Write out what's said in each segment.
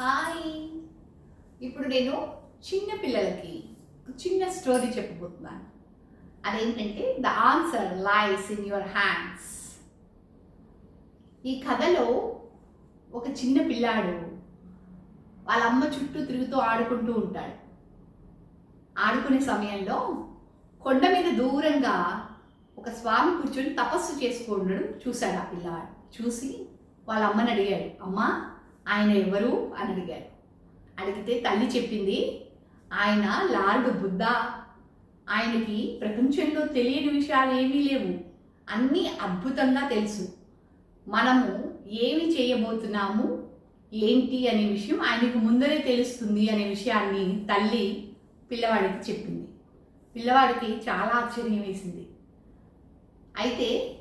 Hi. ఇప్పుడు నేను చిన్న పిల్లలకి ఒక చిన్న స్టోరీ చెప్పబోతున్నాను. అదేంటంటే the answer lies in your hands ఈ కథలో ఒక చిన్న పిల్లాడు వాళ్ళ అమ్మ చుట్టూ తిరుగుతూ ఆడుకుంటూ ఉంటాడు. ఆడుకునే సమయంలో కొండ మీద దూరంగా ఒక స్వామి కూర్చొని తపస్సు చేసుకుండడం చూశాడు ఆ పిల్లవాడు. చూసి వాళ్ళ అమ్మని అడిగాడు అమ్మా ఆయన ఎవరు అని అడిగారు అడిగితే తల్లి చెప్పింది ఆయన లార్డ్ బుద్ధ ఆయనకి ప్రపంచంలో తెలియని విషయాలు ఏమీ లేవు అన్నీ అద్భుతంగా తెలుసు. మనము ఏమి చేయబోతున్నాము ఏంటి అనే విషయం ఆయనకు ముందరే తెలుస్తుంది అనే విషయాన్ని తల్లి పిల్లవాడికి చెప్పింది. పిల్లవాడికి చాలా ఆశ్చర్యం వేసింది. అయితే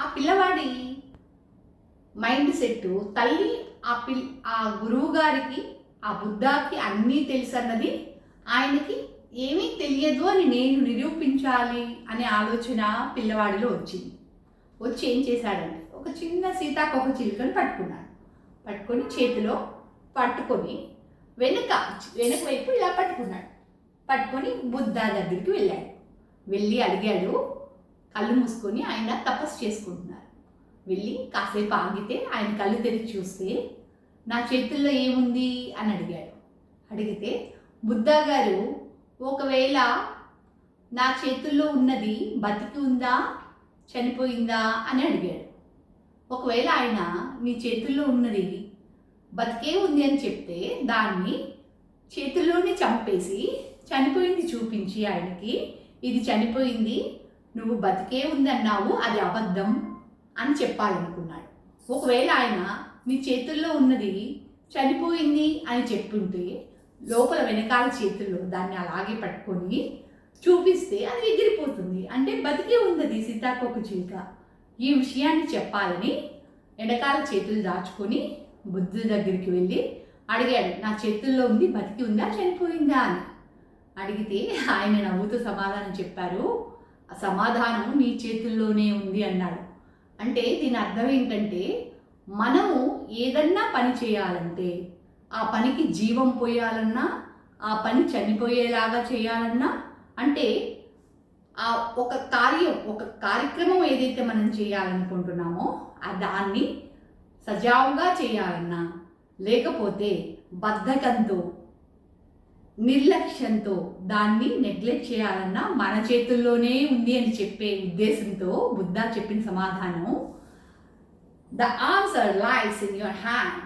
ఆ పిల్లవాడి మైండ్ సెట్ తల్లి ఆ పిల్ ఆ గురువు గారికి ఆ బుద్ధాకి అన్నీ తెలుసు అన్నది ఆయనకి ఏమీ తెలియదు అని నేను నిరూపించాలి అనే ఆలోచన పిల్లవాడిలో వచ్చింది. వచ్చి ఏం చేశాడంటే ఒక చిన్న సీతాకొక చిలుకను పట్టుకున్నాడు. పట్టుకొని చేతిలో పట్టుకొని వెనుక వెనుక వైపు ఇలా పట్టుకున్నాడు. పట్టుకొని బుద్ధ దగ్గరికి వెళ్ళాడు. వెళ్ళి అడిగాడు కళ్ళు మూసుకొని ఆయన తపస్సు చేసుకుంటున్నారు. వెళ్ళి కాసేపు ఆగితే ఆయన కళ్ళు తెరిచి చూస్తే నా చేతుల్లో ఏముంది అని అడిగాడు. అడిగితే బుద్ధ గారు ఒకవేళ నా చేతుల్లో ఉన్నది బతికి ఉందా చనిపోయిందా అని అడిగాడు. ఒకవేళ ఆయన మీ చేతుల్లో ఉన్నది బతికే ఉంది అని చెప్తే దాన్ని చేతుల్లోనే చంపేసి చనిపోయింది చూపించి ఆయనకి ఇది చనిపోయింది నువ్వు బతికే ఉంది అన్నావు అది అబద్ధం అని చెప్పాలనుకున్నాడు. ఒకవేళ ఆయన నీ చేతుల్లో ఉన్నది చనిపోయింది అని చెప్పుంటే లోపల వెనకాల చేతుల్లో దాన్ని అలాగే పట్టుకొని చూపిస్తే అది ఎగిరిపోతుంది. అంటే బతికే ఉన్నది సీతాకోక చిలుక. ఈ విషయాన్ని చెప్పాలని ఎడకాల చేతులు దాచుకొని బుద్ధుడి దగ్గరికి వెళ్ళి అడిగాడు నా చేతుల్లో ఉంది బతికి ఉందా చనిపోయిందా అని. అడిగితే ఆయన నవ్వుతూ సమాధానం చెప్పారు ఆ సమాధానం నీ చేతుల్లోనే ఉంది అన్నాడు. అంటే దీని అర్థం ఏంటంటే మనము ఏదన్నా పని చేయాలంటే ఆ పనికి జీవం పోయాలన్నా ఆ పని చనిపోయేలాగా చేయాలన్నా అంటే ఆ ఒక కార్యం ఒక కార్యక్రమం ఏదైతే మనం చేయాలనుకుంటున్నామో ఆ దాన్ని సజావుగా చేయాలన్నా లేకపోతే బద్ధకంతో నిర్లక్ష్యంతో దాన్ని నెగ్లెక్ట్ చేయాలన్నా మన చేతుల్లోనే ఉంది అని చెప్పే ఉద్దేశంతో బుద్ధ చెప్పిన సమాధానం the answer lies in your hand